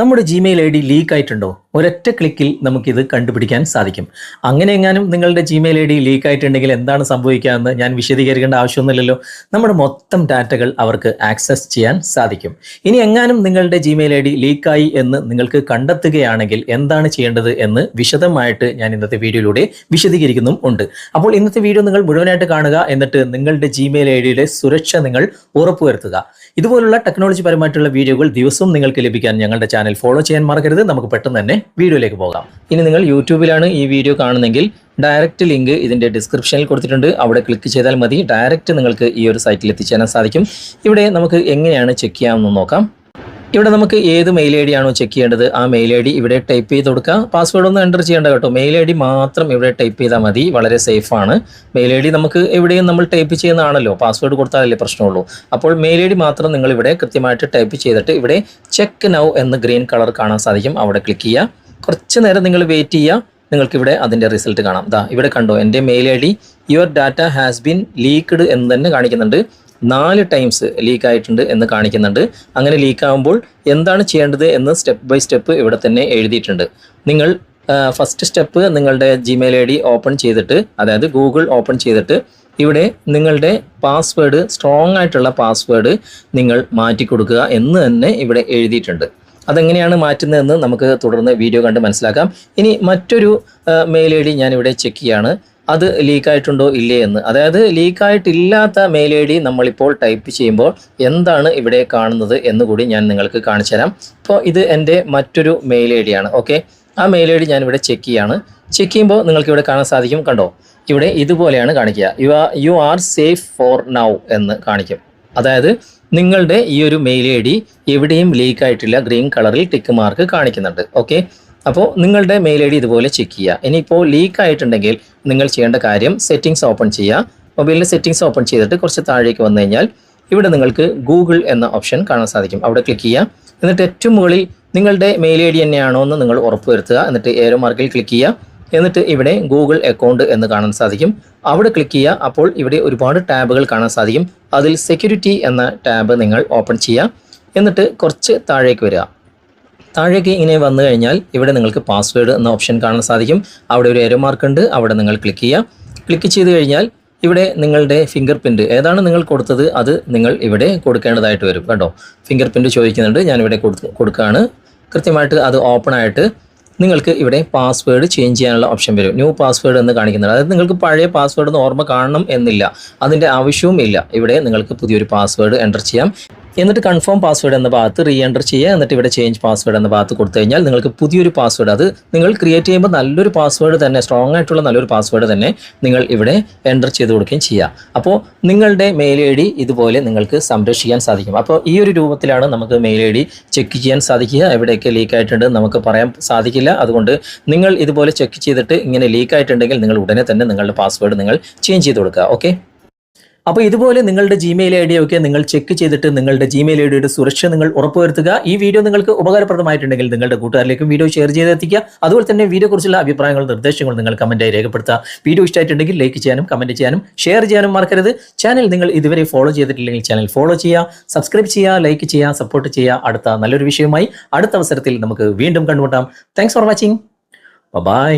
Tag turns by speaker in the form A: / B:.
A: നമ്മുടെ Gmail I D leak ആയിട്ടുണ്ടോ? ഒരൊറ്റ ക്ലിക്കിൽ നമുക്കിത് കണ്ടുപിടിക്കാൻ സാധിക്കും. അങ്ങനെ എങ്ങാനും നിങ്ങളുടെ ജിമെയിൽ ഐ ഡി ലീക്ക് ആയിട്ടുണ്ടെങ്കിൽ എന്താണ് സംഭവിക്കാമെന്ന് ഞാൻ വിശദീകരിക്കേണ്ട ആവശ്യമൊന്നുമില്ലല്ലോ. നമ്മുടെ മൊത്തം ഡാറ്റകൾ അവർക്ക് ആക്സസ് ചെയ്യാൻ സാധിക്കും. ഇനി എങ്ങാനും നിങ്ങളുടെ ജിമെയിൽ ഐ ഡി ലീക്കായി എന്ന് നിങ്ങൾക്ക് കണ്ടെത്തുകയാണെങ്കിൽ എന്താണ് ചെയ്യേണ്ടത് എന്ന് വിശദമായിട്ട് ഞാൻ ഇന്നത്തെ വീഡിയോയിലൂടെ വിശദീകരിക്കുന്നു ഉണ്ട്. അപ്പോൾ ഇന്നത്തെ വീഡിയോ നിങ്ങൾ മുഴുവനായിട്ട് കാണുക. എന്നിട്ട് നിങ്ങളുടെ ജിമെയിൽ ഐ ഡിയുടെ സുരക്ഷ നിങ്ങൾ ഉറപ്പുവരുത്തുക. ഇതുപോലുള്ള ടെക്നോളജി പരമായിട്ടുള്ള വീഡിയോകൾ ദിവസവും നിങ്ങൾക്ക് ലഭിക്കാൻ ഞങ്ങളുടെ ചാനൽ ഫോളോ ചെയ്യാൻ മറക്കരുത്. നമുക്ക് പെട്ടെന്ന് തന്നെ വീഡിയോയിലേക്ക് പോകാം. ഇനി നിങ്ങൾ യൂട്യൂബിലാണ് ഈ വീഡിയോ കാണുന്നെങ്കിൽ ഡയറക്റ്റ് ലിങ്ക് ഇതിന്റെ ഡിസ്ക്രിപ്ഷനിൽ കൊടുത്തിട്ടുണ്ട്. അവിടെ ക്ലിക്ക് ചെയ്താൽ മതി. ഡയറക്റ്റ് നിങ്ങൾക്ക് ഈ ഒരു സൈറ്റിൽ എത്തിച്ചേരാൻ സാധിക്കും. ഇവിടെ നമുക്ക് എങ്ങനെയാണ് ചെക്ക് ചെയ്യാമെന്ന് നോക്കാം. ഇവിടെ നമുക്ക് ഏത് മെയിൽ ഐ ഡി ആണോ ചെക്ക് ചെയ്യേണ്ടത്? ആ മെയിൽ ഐ ഡി ഇവിടെ ടൈപ്പ് ചെയ്ത് കൊടുക്കുക പാസ്വേഡ് ഒന്നും എന്റർ ചെയ്യേണ്ട കേട്ടോ. മെയിൽ ഐ ഡി മാത്രം ഇവിടെ ടൈപ്പ് ചെയ്താൽ മതി. വളരെ സേഫ് ആണ്. മെയിൽ ഐ ഡി നമുക്ക് എവിടെയും നമ്മൾ ടൈപ്പ് ചെയ്യുന്നതാണല്ലോ. പാസ്വേഡ് കൊടുത്താലല്ലേ പ്രശ്നമുള്ളൂ. അപ്പോൾ മെയിൽ ഐ ഡി മാത്രം നിങ്ങൾ ഇവിടെ കൃത്യമായിട്ട് ടൈപ്പ് ചെയ്തിട്ട് ഇവിടെ ചെക്ക് നൗ എന്ന് ഗ്രീൻ കളർ കാണാൻ സാധിക്കും. അവിടെ ക്ലിക്ക് ചെയ്യുക. കുറച്ച് നേരം നിങ്ങൾ വെയിറ്റ് ചെയ്യുക. നിങ്ങൾക്കിവിടെ അതിന്റെ റിസൾട്ട് കാണാം. ദാ ഇവിടെ കണ്ടോ. എന്റെ mail I D your data has been leaked എന്ന് തന്നെ കാണിക്കുന്നുണ്ട്. നാല് ടൈംസ് ലീക്ക് ആയിട്ടുണ്ട് എന്ന് കാണിക്കുന്നുണ്ട്. അങ്ങനെ ലീക്ക് ആകുമ്പോൾ എന്താണ് ചെയ്യേണ്ടത് എന്ന് സ്റ്റെപ്പ് ബൈ സ്റ്റെപ്പ് ഇവിടെ തന്നെ എഴുതിയിട്ടുണ്ട്. നിങ്ങൾ ഫസ്റ്റ് സ്റ്റെപ്പ് നിങ്ങളുടെ ജിമെയിൽ ഐ ഡി ഓപ്പൺ ചെയ്തിട്ട് അതായത് ഗൂഗിൾ ഓപ്പൺ ചെയ്തിട്ട് ഇവിടെ നിങ്ങളുടെ പാസ്വേഡ് സ്ട്രോങ് ആയിട്ടുള്ള പാസ്വേഡ് നിങ്ങൾ മാറ്റി കൊടുക്കുക എന്ന് തന്നെ ഇവിടെ എഴുതിയിട്ടുണ്ട്. അതെങ്ങനെയാണ് മാറ്റുന്നതെന്ന് നമുക്ക് തുടർന്ന് വീഡിയോ കണ്ട് മനസ്സിലാക്കാം. ഇനി മറ്റൊരു മെയിൽ ഐ ഡി ഞാനിവിടെ ചെക്ക് ചെയ്യാണ്. അത് ലീക്കായിട്ടുണ്ടോ ഇല്ലേ എന്ന്. അതായത് ലീക്കായിട്ടില്ലാത്ത മെയിൽ ഐ ഡി നമ്മളിപ്പോൾ ടൈപ്പ് ചെയ്യുമ്പോൾ എന്താണ് ഇവിടെ കാണുന്നത് എന്ന് കൂടി ഞാൻ നിങ്ങൾക്ക് കാണിച്ചു തരാം. ഇപ്പോൾ ഇത് എന്റെ മറ്റൊരു മെയിൽ ഐ ഡിയാണ് ഓക്കെ? ആ മെയിൽ ഐ ഡി ഞാനിവിടെ ചെക്ക് ചെയ്യാണ്. ചെക്ക് ചെയ്യുമ്പോൾ നിങ്ങൾക്ക് ഇവിടെ കാണാൻ സാധിക്കും കണ്ടോ? ഇവിടെ ഇതുപോലെയാണ് കാണിക്കുക. You are you are safe for now എന്ന് കാണിക്കും. അതായത് നിങ്ങളുടെ ഈ ഒരു മെയിൽ ഐ ഡി എവിടെയും ലീക്ക് ആയിട്ടില്ല ഗ്രീൻ കളറിൽ ടിക്ക് മാർക്ക് കാണിക്കുന്നുണ്ട് ഓക്കെ? അപ്പോൾ നിങ്ങളുടെ മെയിൽ ഐ ഡി ഇതുപോലെ ചെക്ക് ചെയ്യുക. ഇനിയിപ്പോൾ ലീക്ക് ആയിട്ടുണ്ടെങ്കിൽ നിങ്ങൾ ചെയ്യേണ്ട കാര്യം സെറ്റിങ്സ് ഓപ്പൺ ചെയ്യുക. മൊബൈലിന്റെ സെറ്റിങ്സ് ഓപ്പൺ ചെയ്തിട്ട് കുറച്ച് താഴേക്ക് വന്നു കഴിഞ്ഞാൽ ഇവിടെ നിങ്ങൾക്ക് ഗൂഗിൾ എന്ന ഓപ്ഷൻ കാണാൻ സാധിക്കും. അവിടെ ക്ലിക്ക് ചെയ്യുക. എന്നിട്ട് ഏറ്റവും മുകളിൽ നിങ്ങളുടെ മെയിൽ ഐ ഡി തന്നെയാണോ എന്ന് നിങ്ങൾ ഉറപ്പുവരുത്തുക. എന്നിട്ട് ഏരോ മാർക്കിൽ ക്ലിക്ക് ചെയ്യുക. എന്നിട്ട് ഇവിടെ ഗൂഗിൾ അക്കൗണ്ട് എന്ന് കാണാൻ സാധിക്കും. അവിടെ ക്ലിക്ക് ചെയ്യുക. അപ്പോൾ ഇവിടെ ഒരുപാട് ടാബുകൾ കാണാൻ സാധിക്കും. അതിൽ സെക്യൂരിറ്റി എന്ന ടാബ് നിങ്ങൾ ഓപ്പൺ ചെയ്യുക. എന്നിട്ട് കുറച്ച് താഴേക്ക് വരിക. താഴേക്ക് ഇങ്ങനെ വന്നു കഴിഞ്ഞാൽ ഇവിടെ നിങ്ങൾക്ക് പാസ്വേഡ് എന്ന ഓപ്ഷൻ കാണാൻ സാധിക്കും. അവിടെ ഒരു എരോ ഉണ്ട്. അവിടെ നിങ്ങൾ ക്ലിക്ക് ചെയ്യുക. ക്ലിക്ക് ചെയ്ത് കഴിഞ്ഞാൽ ഇവിടെ നിങ്ങളുടെ ഫിംഗർ പ്രിന്റ് ഏതാണ് നിങ്ങൾ കൊടുത്തത്? അത് നിങ്ങൾ ഇവിടെ കൊടുക്കേണ്ടതായിട്ട് വരും. കേട്ടോ ഫിംഗർ പ്രിന്റ് ചോദിക്കുന്നുണ്ട്. ഞാനിവിടെ കൊടുത്ത് കൊടുക്കുകയാണ്. കൃത്യമായിട്ട് അത് ഓപ്പൺ ആയിട്ട് നിങ്ങൾക്ക് ഇവിടെ പാസ്വേഡ് ചേഞ്ച് ചെയ്യാനുള്ള ഓപ്ഷൻ വരും. ന്യൂ പാസ്വേഡ് എന്ന് കാണിക്കുന്നുണ്ട്. അതായത് നിങ്ങൾക്ക് പഴയ പാസ്വേഡ് ഓർമ്മ കാണണം എന്നില്ല. അതിന്റെ ആവശ്യവും ഇല്ല ഇവിടെ നിങ്ങൾക്ക് പുതിയൊരു പാസ്വേഡ് എന്റർ ചെയ്യാം. എന്നിട്ട് കൺഫേം പാസ്വേഡ് എന്ന ഭാഗത്ത് റീ എന്റർ ചെയ്യുക. എന്നിട്ട് ഇവിടെ ചേഞ്ച് പാസ്വേഡ് എന്ന ഭാഗത്ത് കൊടുത്തു കഴിഞ്ഞാൽ നിങ്ങൾക്ക് പുതിയൊരു പാസ്വേഡ് അത് നിങ്ങൾ ക്രിയേറ്റ് ചെയ്യുമ്പോൾ നല്ലൊരു പാസ്വേഡ് തന്നെ സ്ട്രോങ് ആയിട്ടുള്ള നല്ലൊരു പാസ്വേഡ് തന്നെ നിങ്ങൾ ഇവിടെ എന്റർ ചെയ്ത് കൊടുക്കുകയും ചെയ്യുക. അപ്പോൾ നിങ്ങളുടെ മെയിൽ ഐ ഡി ഇതുപോലെ നിങ്ങൾക്ക് സംരക്ഷിക്കാൻ സാധിക്കും. അപ്പോൾ ഈ ഒരു രൂപത്തിലാണ് നമുക്ക് മെയിൽ ഐ ഡി ചെക്ക് ചെയ്യാൻ സാധിക്കുക. എവിടെയൊക്കെ ലീക്ക് ആയിട്ടുണ്ട് നമുക്ക് പറയാൻ സാധിക്കില്ല. അതുകൊണ്ട് നിങ്ങൾ ഇതുപോലെ ചെക്ക് ചെയ്തിട്ട് ഇങ്ങനെ ലീക്ക് ആയിട്ടുണ്ടെങ്കിൽ നിങ്ങൾ ഉടനെ തന്നെ നിങ്ങളുടെ പാസ്വേഡ് നിങ്ങൾ ചേഞ്ച് ചെയ്ത് കൊടുക്കുക. ഓക്കെ അപ്പോൾ ഇതുപോലെ നിങ്ങളുടെ ജിമെയിൽ ഐ ഡിയൊക്കെ നിങ്ങൾ ചെക്ക് ചെയ്തിട്ട് നിങ്ങളുടെ ജിമെയിൽ ഐ ഡിയുടെ സുരക്ഷ നിങ്ങൾ ഉറപ്പുവരുത്തുക. ഈ വീഡിയോ നിങ്ങൾക്ക് ഉപകാരപ്രദമായിട്ടുണ്ടെങ്കിൽ നിങ്ങളുടെ കൂട്ടുകാരിലേക്കും വീഡിയോ ഷെയർ ചെയ്തെത്തിക്കുക. അതുപോലെ തന്നെ വീഡിയോ കുറിച്ചുള്ള അഭിപ്രായങ്ങളും നിർദ്ദേശങ്ങളും നിങ്ങൾ കമന്റായി രേഖപ്പെടുത്തുക. വീഡിയോ ഇഷ്ടമായിട്ടുണ്ടെങ്കിൽ ലൈക്ക് ചെയ്യാനും കമന്റ് ചെയ്യാനും ഷെയർ ചെയ്യാനും മറക്കരുത്. ചാനൽ നിങ്ങൾ ഇതുവരെ ഫോളോ ചെയ്തിട്ടില്ലെങ്കിൽ ചാനൽ ഫോളോ ചെയ്യുക. സബ്സ്ക്രൈബ് ചെയ്യുക ലൈക്ക് ചെയ്യുക സപ്പോർട്ട് ചെയ്യുക. അടുത്ത നല്ലൊരു വിഷയവുമായി അടുത്ത അവസരത്തിൽ നമുക്ക് വീണ്ടും കണ്ടുമുട്ടാം. Thanks for watching bye